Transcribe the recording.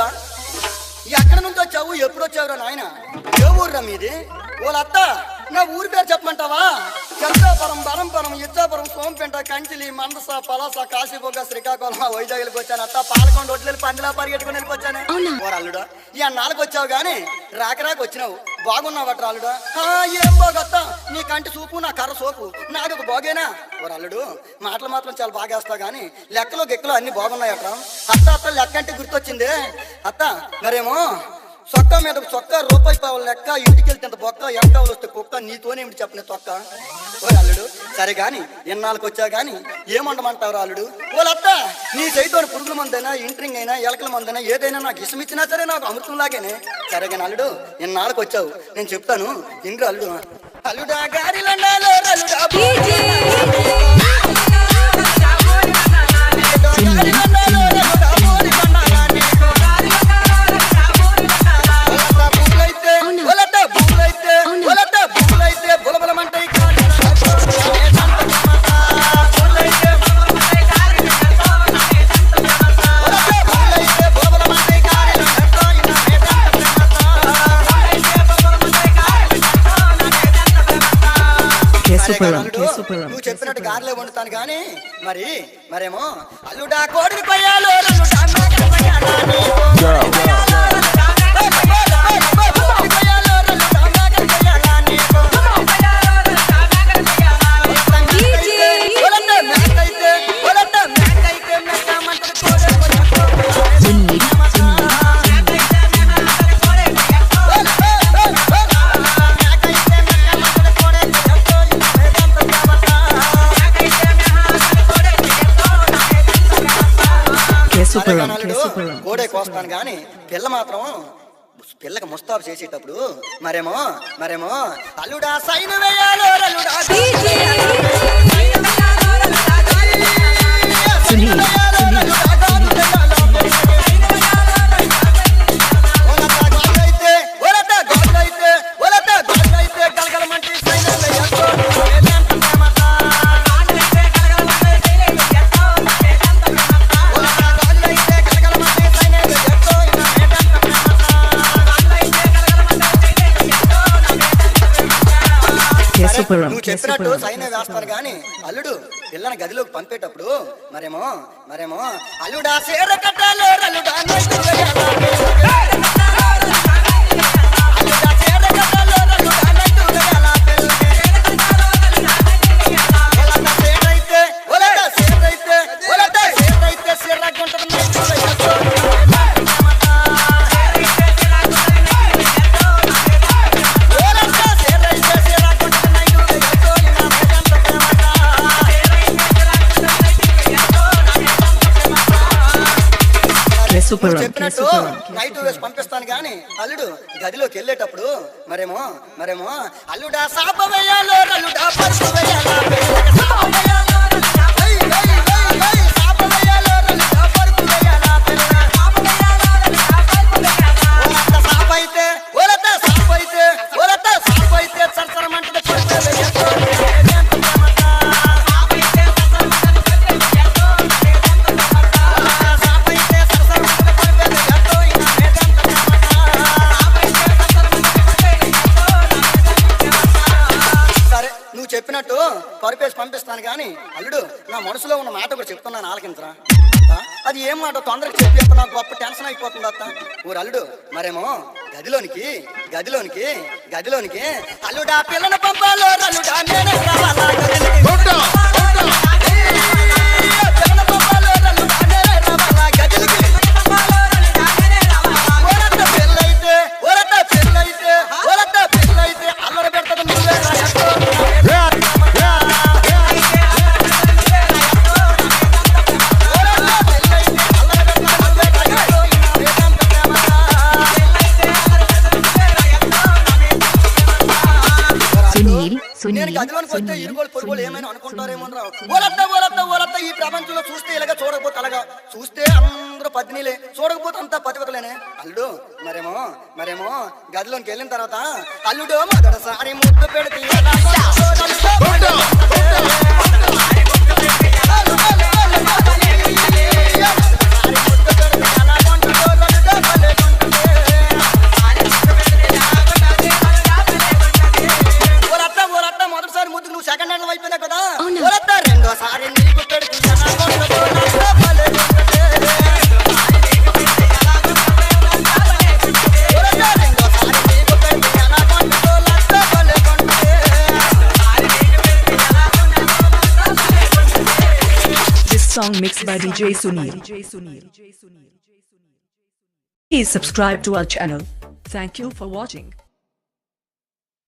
అల్లుడా ఎక్కడ నుంచి వచ్చావు ఎప్పుడు వచ్చావురా నాయన? ఏ ఊర్రా మీది? ఓలత్తా నా ఊరి పేరు చెప్పమంటావా? చెత్తాపురం బరంపురం ఇచ్చాపురం సోంపేంట కంచిలి మందస పలాస కాశీబొగ్గ శ్రీకాకుళం వైజాగ్కి వచ్చాను. అత్త పాలకొండ వడ్లు పందిలా పరిగెట్టుకుని వెళ్ళిపోచ్చాను. ఓర అల్లుడా ఈ అన్నాళ్ళకి వచ్చావు గాని రాక రాక వచ్చినావు. బాగున్నావట్రా అల్లుడా ఆ, ఏం బాగత్త నీ కంటి చూపు నా కర్ర సోపు నాకు ఒక బాగేనా? ఓర అల్లుడు మాటలు మాత్రం చాలా బాగా వేస్తావు గాని లెక్కలు గెక్కలు అన్ని బాగున్నాయట్రా అత్త అత్త లెక్క అంటే గుర్తొచ్చింది. అత్త మరేమో? చొక్కా మీద చొక్క రూపాయి పావుల లెక్క ఇంటికి వెళ్తే బొక్క ఎంటావులు వస్తే కుక్క నీతోనేమిటి చెప్పని తొక్క. ఓ అల్లుడు సరే గాని ఎన్నాళ్ళకి వచ్చా గాని ఏమండమంటావు అల్లుడు? వాళ్ళత్త నీ చేతితో పురుగుల మందైనా ఇంట్రింగ్ అయినా ఎలకల మందైనా ఏదైనా నాకు ఇష్టం ఇచ్చినా సరే నాకు అమృతం లాగానే. సరే కానీ అల్లుడు ఎన్నాళ్ళకి వచ్చావు నేను చెప్తాను ఇంద్రు అల్లుడు. అల్లుడా గారిలండాలో నువ్వు చెప్పినట్టు గారెలే వండుతాను కానీ మరి మరేమో అల్లుడా కోడిని కొయ్యాలో, అల్లుడా కోడే కోస్తాను గాని పిల్ల మాత్రం పిల్లకి ముస్తాబు చేసేటప్పుడు మరేమో మరేమో అల్లుడా సైన్ వేయాలో అల్లుడా సునీల్ నువ్వు చెప్పినట్టు సైన్ వేస్తాను గాని అల్లుడు పిల్లని గదిలోకి పంపేటప్పుడు మరేమో మరేమో అల్లుడా సేర కట్టాలో? అల్లుడా కేశవపురం చెప్పినట్టు నైట్ వేసి పంపిస్తాను గాని అల్లుడు గదిలోకి వెళ్ళేటప్పుడు మరేమో మరేమో అల్లుడా సాప వేయాలో అల్లుడా వేయాలా చెప్పినట్టు పరిపేసి పంపిస్తాను కానీ అల్లుడు నా మనసులో ఉన్న మాట కూడా చెప్తున్నాను ఆలకించరా? అది ఏం మాట? తొందరగా చెప్పి నాకు గొప్ప టెన్షన్ అయిపోతుంది అత్త. ఊరు అల్లుడు మరేమో గదిలోనికి గదిలోనికి గదిలోనికి అల్లుడా పిల్లని పంపాలో అల్లుడా నేనే రావాలా నేను గదిలోనికి వస్తే ఇరుగోలు పొరుగులు ఏమైనా అనుకుంటారేమో ఓలత్త ఓలత్త ఓలత్త ఈ ప్రపంచంలో చూస్తే ఇలాగ చూడకపోతే అలాగా. చూస్తే అందరూ పత్నిలే చూడకపోతే అంతా పతివతలేనే అల్లుడు మరేమో మరేమో గదిలోకి వెళ్ళిన తర్వాత అల్లుడు మొదటిసారి ముద్దు పెడితే song mixed by DJ Sunil. Please subscribe to our channel. Thank you for watching.